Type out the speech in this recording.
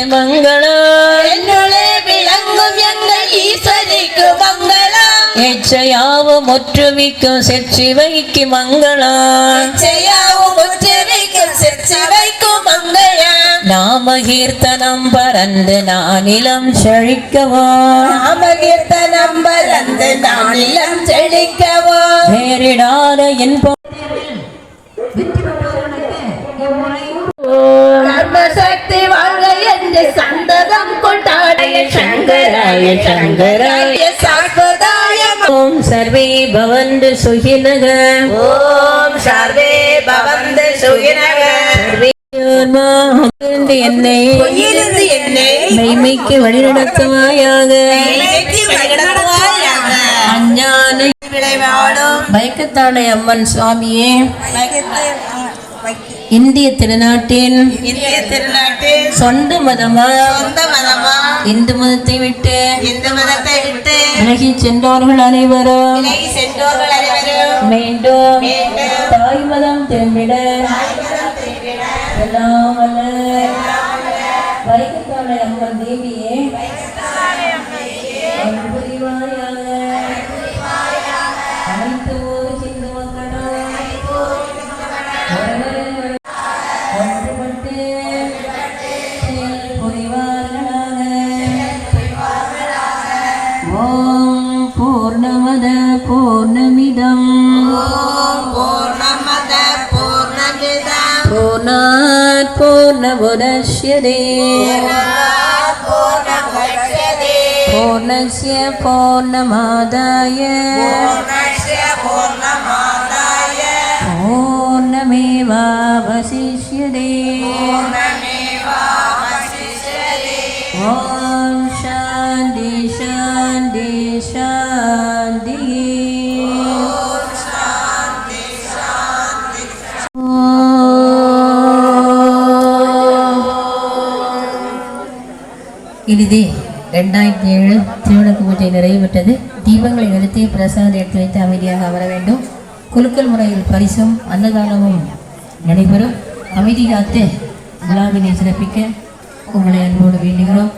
மங்களம். என்னுளே விளங்கும் எங்கள் ஈசனிக்கு மங்களம். எச்சையாவும் ஒற்றுமிக்கும் உச்சரிக்கும் சிற்சிவைக்கும் மங்களம். நாம கீர்த்தனம் பறந்து நானிலம் செழிக்கவோ. நாமகீர்த்தனம் பறந்து நாளிலம் செழிக்கவோ. நேரிடாத இன்பம். கர்மசக்தி சங்கராய சாஸ்வதாய ஓம் சர்வே பவந்து சுகினக. ஓம் சர்வே பவந்து சுகினக. சர்வே என்னை மெய்மைக்கு வழிநடத்துவாயாக. அஞ்ஞான விளைவாடும். பயக்கத்தாழை அம்மன் சுவாமியே. இந்திய திருநாட்டின் இந்திய திருநாட்டில் சொந்த மதமா? சொந்த மதமா? இந்து மதத்தை விட்டு இந்து மதத்தை விட்டு விலகி சென்றவர்கள் அனைவரும் விலகி சென்றோர்கள் அனைவரும் மீண்டும் தாய் மதம் திரும்பிட எல்லாம் வல்ல. வைக்கத்தாழை அம்மன் தேவியே पूर्णात् पूर्णमुदश्यते पूर्णस्य पूर्णमादाय पूर्णमेवावशिष्यते ॐ शान्ति शान्ति शान्तिः இறுதி ரெண்டாயிரத்தி ஏழு திருவிளக்கு பூஜை நிறைவுற்றது. தீபங்களை நிறுத்தி பிரசாதம் எடுத்து வைத்து அமைதியாக அமர வேண்டும். குலுக்கல் முறையில் பரிசும் அன்னதானமும் நடைபெறும். அமைதி காத்து விழாவினை சிறப்பிக்க உங்களை அன்போடு வேண்டுகிறோம்.